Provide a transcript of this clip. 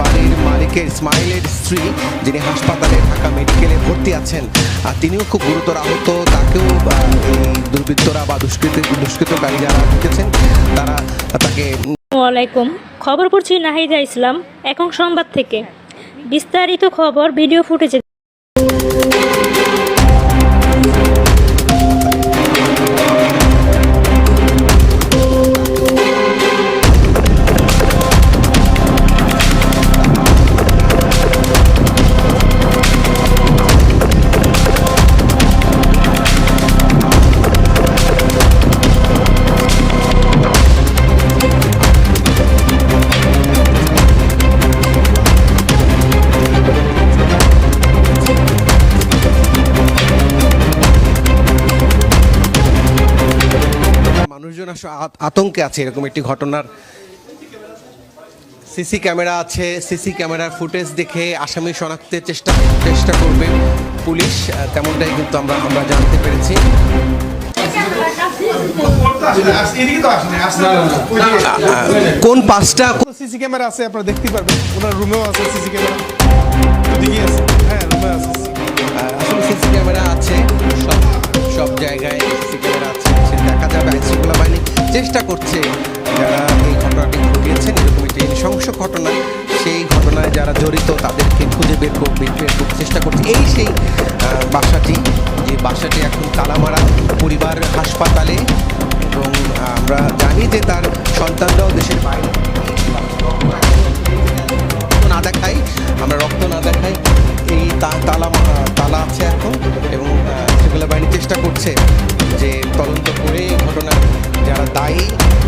বাড়ির মালিকের স্মাইলের স্ত্রী, যিনি হাসপাতালে ঢাকা মেডিকেলে ভর্তি আছেন, আর তিনিও খুব গুরুতর আহত, তাকেও দুর্বৃত্তরা বা দুষ্কৃত দুষ্কৃতকারী যারা ঢুকেছেন, তারা তাকে আলাইকুম। খবর পড়ছি নাহিদা ইসলাম এখন সংবাদ থেকে। বিস্তারিত খবর, ভিডিও ফুটেজে মানুষজন আসলে আতঙ্কে আছে এরকম একটি ঘটনার। সিসি ক্যামেরা আছে, সিসি ক্যামেরার ফুটেজ দেখে আসামি শনাক্তের চেষ্টা চেষ্টা করবে পুলিশ তেমনটাই কিন্তু আমরা আমরা জানতে পেরেছি। কোন পাঁচটা সিসি ক্যামেরা আছে, আপনারা দেখতে পারবেন। ওনার রুমেও আছে সিসি ক্যামেরা। চেষ্টা করছে যারা এই ঘটনাটি ঘটিয়েছেন এরকম একটি নৃশংস ঘটনা, সেই ঘটনায় যারা জড়িত তাদেরকে খুঁজে বের কর- বের করতে চেষ্টা করছে। এই সেই বাসাটি, যে বাসাটি এখন তালামারা পরিবার হাসপাতালে, এবং আমরা জানি যে তার সন্তানরাও দেশের বাইরে। না দেখাই আমরা রক্ত না দেখাই এই তালা তালা আছে এখন, এবং সেগুলো বাহিনী চেষ্টা করছে gotta die tá